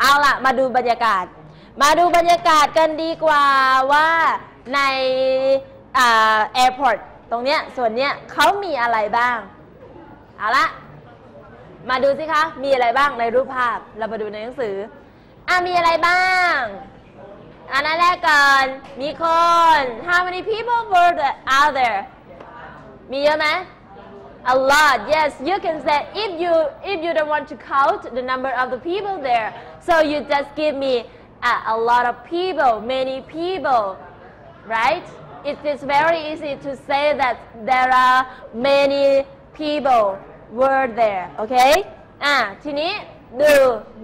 เอาล่ะ มาดูบรรยากาศ มาดูบรรยากาศกันดีกว่าว่าในแอร์พอร์ตตรงเนี้ยส่วนเนี้ยเขามีอะไรบ้าง เอาละมาดูสิคะ มีอะไรบ้างในรูปภาพ เรามาดูในหนังสือ อะ มีอะไรบ้าง อันนั้นแรกก่อน มีคน How many people were the out there มีเยอะไหม A lot yes you can say if you if you don't want to count the number of the people there so you just give me a, a lot of people many people right it is very easy to say that there are many people were there okay อ่ะทีนี้ดู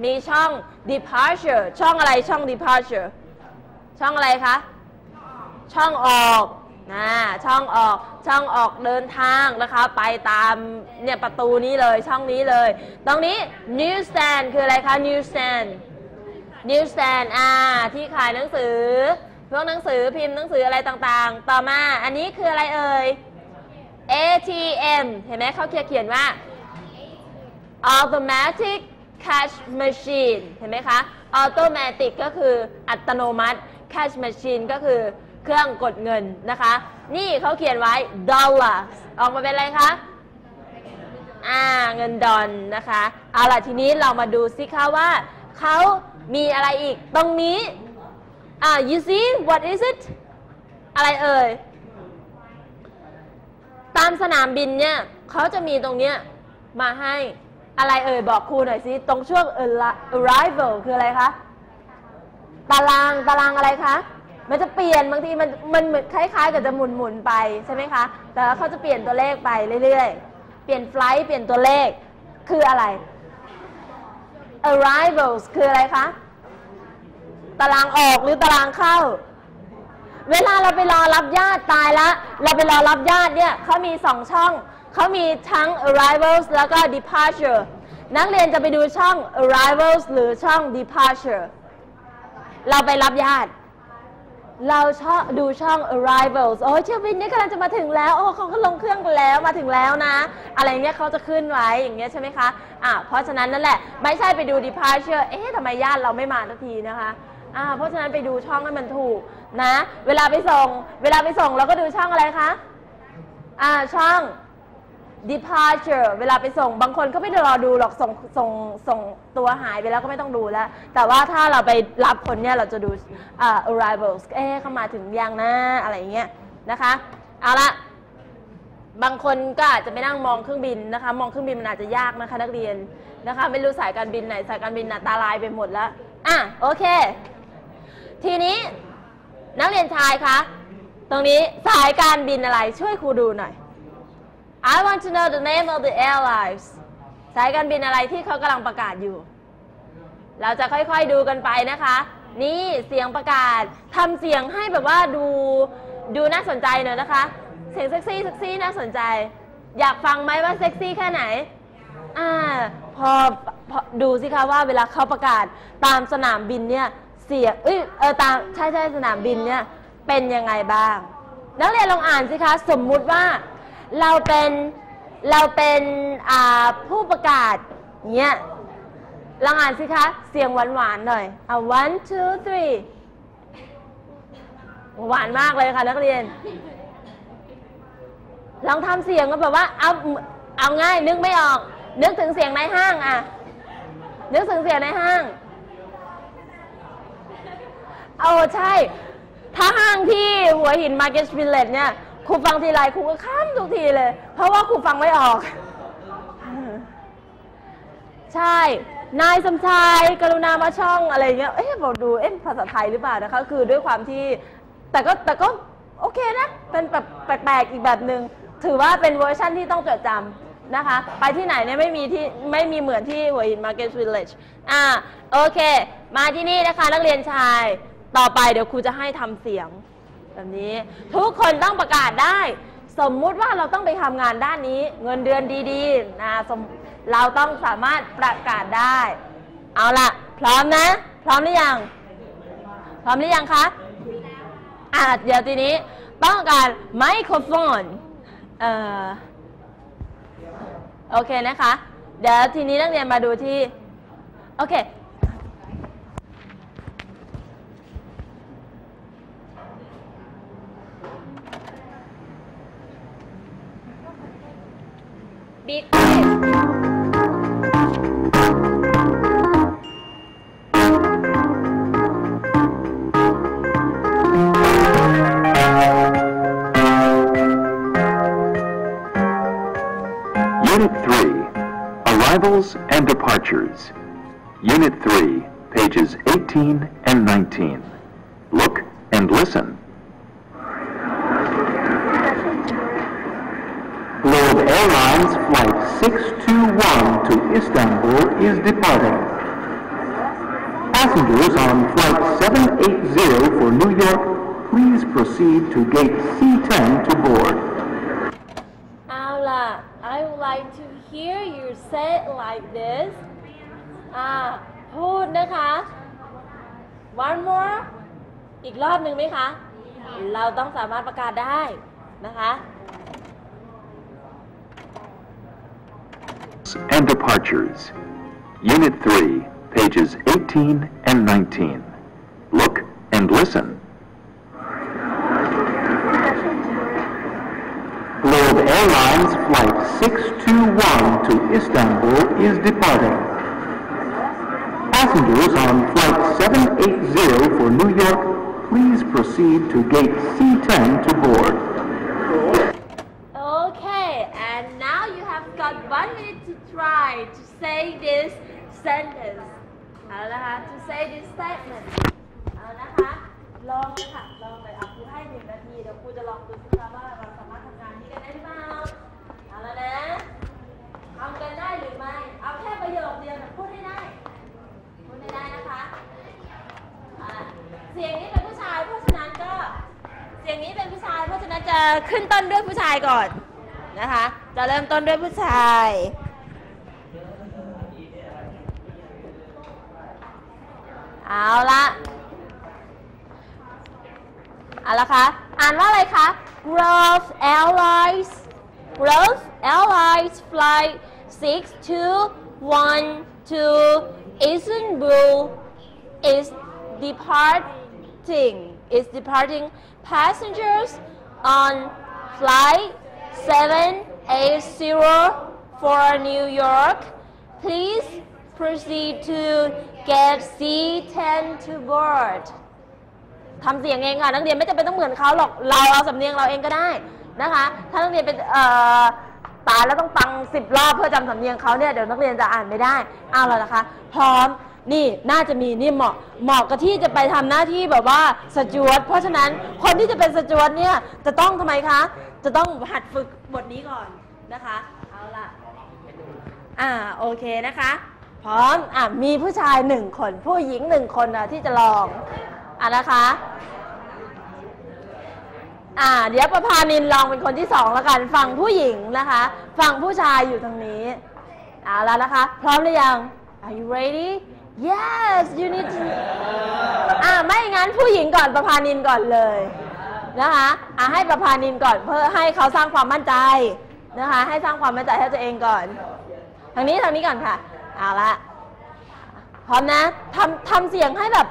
มีช่อง departure ช่องอะไรช่อง departure ช่องอะไรคะ ช่องออกนะช่องออก ช่องออกเดินทางนะคะ ไปตามเนี่ยประตูนี้เลยช่องนี้เลย ตรงนี้ newsstand คืออะไรคะ newsstand newsstand อ่าที่ขายหนังสือ พวกหนังสือพิมพ์หนังสืออะไรต่างๆ ต่อมาอันนี้คืออะไรเอ่ย ATM เห็นไหมเขาเขียนเขียนว่า automatic cash machine เห็นไหมคะ automatic ก็คืออัตโนมัติ cash machine ก็คือ เครื่องกดเงินนะคะ นี่เขาเขียนไว้ dollars ออกมาเป็นอะไรคะอ่าเงินดอลนะคะ เอาล่ะทีนี้เรามาดูสิคะว่าเขามีอะไรอีก ตรงนี้อ่า you see what is it อะไรเอ่ย ตามสนามบินเนี่ยเขาจะมีตรงเนี้ยมาให้อะไรเอ่ย บอกครูหน่อยสิ ตรงช่วง arrival คืออะไรคะ ตารางตารางอะไรคะ มันจะเปลี่ยนบางทีมันมันเหมือนคล้าย ๆ กับจะหมุนหมุนๆไปใช่ไหมคะแต่ว่าเขาจะเปลี่ยนตัวเลขไปเรื่อยๆ เปลี่ยนไฟล์เปลี่ยนตัวเลขคืออะไร arrivals คืออะไรคะ ตารางออกหรือตารางเข้า เวลาเราไปรอรับญาติตายละ เราไปรอรับญาติเนี่ยเขามีสองช่อง เขามีทั้ง arrivals แล้วก็ departure นักเรียนจะไปดูช่อง arrivals หรือช่อง departure เราไปรับญาติ เราชอบดูช่อง arrivals โอ้ยเที่ยวบินนี่กำลังจะมาถึงแล้ว โอ้เขาก็ลงเครื่องไปแล้วมาถึงแล้วนะ อะไรเงี้ยเขาจะขึ้นไว้อย่างเงี้ยใช่ไหมคะอะเพราะฉะนั้นนั่นแหละ ไม่ใช่ไปดู departure เอ๊ะทำไมญาติเราไม่มาทันทีนะคะอ่าเพราะฉะนั้นไปดูช่องให้มันถูกนะ เวลาไปส่ง เวลาไปส่งเราก็ดูช่องอะไรคะอ่าช่อง departure เวลาไปส่งบางคนก็ไม่ได้รอดูหรอกส่งส่งส่งตัวหายไปแล้วก็ไม่ต้องดูแล้ว แต่ว่าถ้าเราไปรับคนเนี่ยเราจะดูอ่า arrivals เอ๊ะเข้ามาถึงยังนะอะไรอย่างเงี้ยนะคะเอาละบางคนก็อาจจะไปนั่งมองเครื่องบินนะคะ มองเครื่องบินมันอาจจะยากนะคะนักเรียนนะคะ ไม่รู้สายการบินไหนสายการบินน่ะตาลายไปหมดแล้วอะโอเค ทีนี้นักเรียนชายคะตรงนี้สายการบินอะไรช่วยครูดูหน่อย I want to know the name of the airlines สายการบินอะไรที่เขากำลังประกาศอยู่ เราจะค่อยๆดูกันไปนะคะ นี่เสียงประกาศทำเสียงให้แบบว่าดูดูน่าสนใจหน่อยนะคะ เสียงเซ็กซี่เซ็กซี่น่าสนใจ อยากฟังไหมว่าเซ็กซี่แค่ไหนอ่าพอพอดูสิคะว่าเวลาเขาประกาศตามสนามบินเนี่ยเสียงเอ้ยเออตามใช่ใช่สนามบินเนี่ยเป็นยังไงบ้าง นักเรียนลองอ่านสิคะ สมมุติว่า เราเป็นเราเป็นอ่าผู้ประกาศเนี่ยลองอ่านสิคะ เสียงหวานๆหน่อยเอา one two three หวานมากเลยค่ะ นักเรียน ลองทำเสียงก็แบบว่าเอาเอาง่ายนึกไม่ออก นึกถึงเสียงในห้างอะนึกถึงเสียงในห้างเอาใช่ ถ้าห้างที่หัวหินมาร์เก็ตวิลเลจเนี่ย ครูฟังทีไรครูก็ข้ามทุกทีเลย เพราะว่าครูฟังไม่ออก ใช่ นายสมชายกรุณามาช่องอะไรเงี้ยเอ๊ะบอกดูเอ๊ะภาษาไทยหรือเปล่านะคะ คือด้วยความที่ แต่ก็แต่ก็โอเคนะ เป็นแบบแปลกๆอีกแบบหนึ่งถือว่าเป็นเวอร์ชั่นที่ต้องจดจำนะคะ ไปที่ไหนเนี่ยไม่มีที่ไม่มีเหมือนที่หัวหินมาร์เก็ตวิลเลจอ่าโอเค มาที่นี่นะคะนักเรียนชาย ต่อไปเดี๋ยวครูจะให้ทำเสียง แบบนี้ทุกคนต้องประกาศได้ สมมุติว่าเราต้องไปทำงานด้านนี้ เงินเดือนดีๆนะสมเราต้องสามารถประกาศได้ เอาละพร้อมนะ พร้อมหรือยัง พร้อมหรือยังคะอะเดี๋ยวทีนี้ต้องการไมโครโฟนเอ่อโอเคนะคะ เดี๋ยวทีนี้นักเรียนมาดูที่ โอเค big fish Unit 3 Arrivals and Departures. Unit 3, pages 18 and 19. Look and listen. Globe Airlines 621 to Istanbul is departing. Passengers on Flight 780 for New York, please proceed to Gate C10 to board. เอาล่ะ I would like to hear you say it like this อ่า พูดนะคะ one more อีกรอบหนึ่งไหมคะ เราต้องสามารถประกาศได้นะคะ And Departures. Unit 3, pages 18 and 19. Look and listen. Globe Airlines Flight 621 to Istanbul is departing. Passengers on Flight 780 for New York, please proceed to Gate C10 to board. Say this sentence เอาละคะ to say this statement เอานะคะ ลองเลยค่ะ ลองเลยเอาครูให้หนึ่งนาที เดี๋ยวครูจะลองดูสิคะว่าเราสามารถทำงานนี้กันได้หรือเปล่าเอาละนะทำกันได้หรือไม่ เอาแค่ประโยคเดียวแต่พูดให้ได้ พูดให้ได้นะคะอ่าเสียงนี้เป็นผู้ชาย เพราะฉะนั้นก็ เสียงนี้เป็นผู้ชาย เพราะฉะนั้นจะขึ้นต้นด้วยผู้ชายก่อนนะคะ จะเริ่มต้นด้วยผู้ชาย เอาละเอาละคะ อ่านว่าอะไรคะ Growth Airlines Growth Airlines Flight 621 to Istanbul is departing is departing passengers on flight 780 for New York. Please proceed to gate C10 to board. ทำเสียงเองค่ะ นักเรียนไม่จำเป็นต้องเหมือนเขาหรอก เราเอาสำเนียงเราเองก็ได้นะคะ ถ้านักเรียนเป็นตายแล้วต้องฟังสิบรอบเพื่อจำสำเนียงเขาเนี่ย เดี๋ยวนักเรียนจะอ่านไม่ได้ เอาแล้วนะคะ พร้อมนี่น่าจะมีนี่เหมาะเหมาะกับที่จะไปทำหน้าที่แบบว่าสจวตเพราะฉะนั้นคนที่จะเป็นสจวตเนี่ยจะต้องทำไมคะ จะต้องหัดฝึกบทนี้ก่อนนะคะ เอาล่ะ อ่าโอเคนะคะ พร้อมอะมีผู้ชายหนึ่งคน ผู้หญิงหนึ่งคนนะที่จะลองอะนะคะ อ่า เดี๋ยวประพานินลองเป็นคนที่สองแล้วกันฝั่งผู้หญิงนะคะ ฝั่งผู้ชายอยู่ทางนี้เอาแล้วนะคะ พร้อมหรือยัง Are you ready Yes you need to อ่าไม่งั้นผู้หญิงก่อนประพานินก่อนเลยนะคะอ่าให้ประพานินก่อนเพื่อให้เขาสร้างความมั่นใจนะคะ ให้สร้างความมั่นใจให้ตัวเองก่อน ทางนี้ทางนี้ก่อนค่ะ เอาละพร้อมนะทำทำเสียงให้แบบ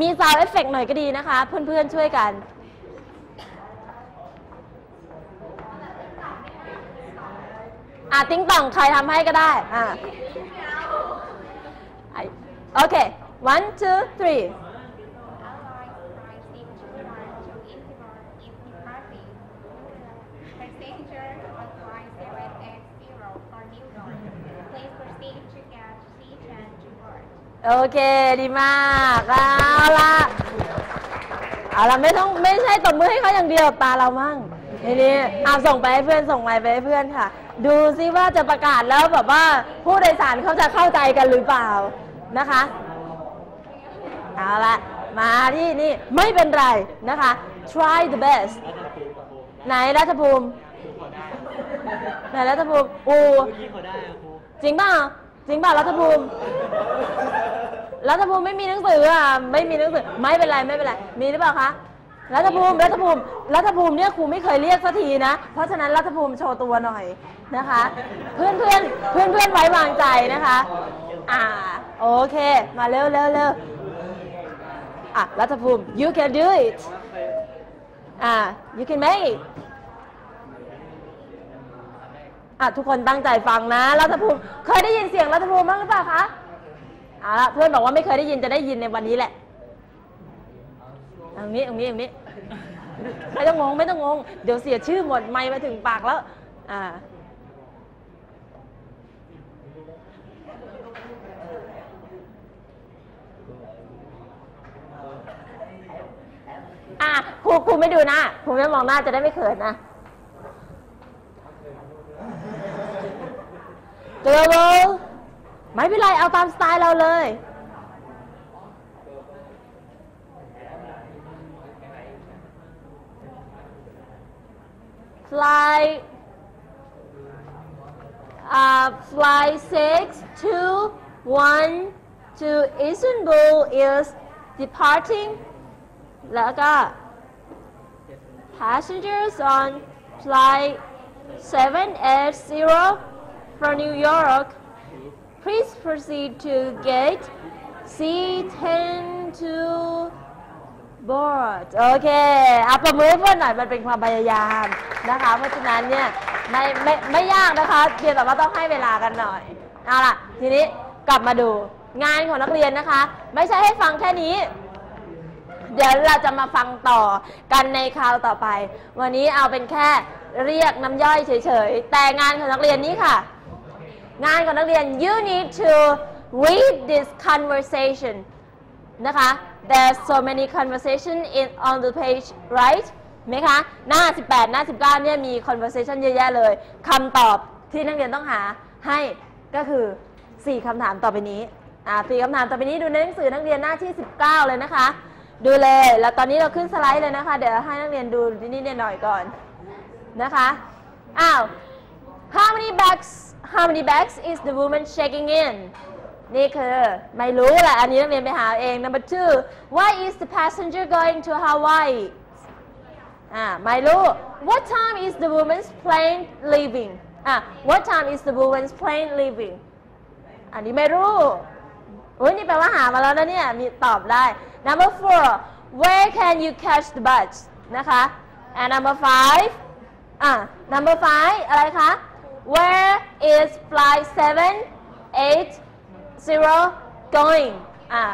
มีซาวเอฟเฟกหน่อยก็ดีนะคะ เพื่อนๆช่วยกันอะติ้งต่องใครทำให้ก็ได้อะโอเค one two three flight 621 to Istanbul is departing. Passenger on flight 780 for New York. Please proceed to get C10 to board. โอเคดีมากเอาละเอาละไม่ต้องไม่ใช่ตบมือให้เขาอย่างเดียวตาเรามั่งทีนี้เอาส่งไปให้เพื่อนส่งไมค์ไปให้เพื่อนค่ะ ดูซิว่าจะประกาศแล้วแบบว่าผู้โดยสารเขาจะเข้าใจกันหรือเปล่านะคะเอาละมาที่นี่ไม่เป็นไรนะคะ try the best ไหนรัฐภูมิไหนรัฐภูมิอูจริงเปล่า จริงเปล่ารัฐภูมิ รัฐภูมิไม่มีหนังสืออะไม่มีหนังสือไม่เป็นไรไม่เป็นไรมีหรือเปล่าคะรัฐภูมิรัฐภูมิรัฐภูมิเนี่ยครูไม่เคยเรียกสักทีนะ เพราะฉะนั้นรัฐภูมิโชว์ตัวหน่อยนะคะ เพื่อนเพื่อนเพื่อนเพื่อนๆไว้วางใจนะคะ อ่าโอเค มาเร็วเร็วเร็วอะรัฐภูมิ you can do it อ่า you can make it อะทุกคนตั้งใจฟังนะรัฐภูมิเคยได้ยินเสียงรัฐภูมิบ้างหรือเปล่าคะอาละเพื่อนบอกว่าไม่เคยได้ยินจะได้ยินในวันนี้แหละตรงนี้ตรงนี้ตรงนี้ไม่ต้องงงไม่ต้องงง เดี๋ยวเสียชื่อหมดไม่มาถึงปากแล้วอ่าอะครูครูไม่ดูหน้าครูไม่มองหน้าจะได้ไม่เขินนะ global ไม่เป็นไรเอาตามสไตล์เราเลย fly uh, fly 6 2 1 to Istanbul is departing แล้วก็ passengers on flight 780 from New York please proceed to gate C10 to board โอเคเอาประมือเพื่อนหน่อยมันเป็นความพยายามนะคะ เพราะฉะนั้นเนี่ยไม่ไม่ไม่ยากนะคะเพียงแต่ว่าต้องให้เวลากันหน่อย เอาล่ะ ทีนี้กลับมาดูงานของนักเรียนนะคะ ไม่ใช่ให้ฟังแค่นี้ เดี๋ยวเราจะมาฟังต่อกันในคราวต่อไป วันนี้เอาเป็นแค่เรียกน้ำย่อยเฉยๆ แต่งานของนักเรียนนี้ค่ะ งานของนักเรียน you need to read this conversation นะคะ there's so many conversation in on the page right ไหมคะ หน้า 18 หน้า 19 เนี่ยมี conversation เยอะแยะเลยคำตอบที่นักเรียนต้องหาให้ก็คือ 4คำถามต่อไปนี้ อ่าสี่คำถามต่อไปนี้ดูในหนังสือนักเรียนหน้าที่ 19 เลยนะคะ ดูเลย แล้วตอนนี้เราขึ้นสไลด์เลยนะคะ เดี๋ยวให้นักเรียนดูนิดหน่อยก่อนนะคะ อ้าว how many bags how many bags is the woman checking in นี่คือไม่รู้แหละ อันนี้นักเรียนไปหาเอง number two why is the passenger going to Hawaii อ่าไม่รู้ what time is the woman's plane leaving อ่ะ what time is the woman's plane leaving อันนี้ไม่รู้โอ้ยนี่แปลว่าหามาแล้วนะเนี่ย มีตอบได้ number four where can you catch the bus นะคะ and number five อ่ะ number five อะไรคะ where is flight seven eight zero going อะ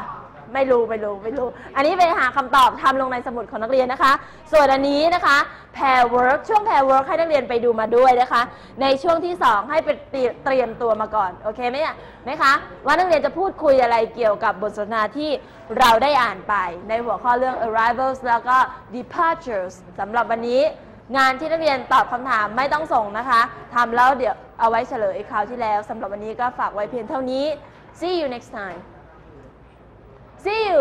ไม่รู้ไม่รู้ไม่รู้ อันนี้ไปหาคำตอบทำลงในสมุดของนักเรียนนะคะ ส่วนอันนี้นะคะ pair work ช่วง pair work ให้นักเรียนไปดูมาด้วยนะคะ ในช่วงที่ 2 ให้ไปเตรียมตัวมาก่อน โอเคไหมอะไหมคะ ว่านักเรียนจะพูดคุยอะไรเกี่ยวกับบทสนทนาที่เราได้อ่านไป ในหัวข้อเรื่อง arrivals แล้วก็ departures สำหรับวันนี้ งานที่นักเรียนตอบคำถามไม่ต้องส่งนะคะทำแล้วเดี๋ยวเอาไว้เฉลยคราวที่แล้วสำหรับวันนี้ก็ฝากไว้เพียงเท่านี้ see you next time see you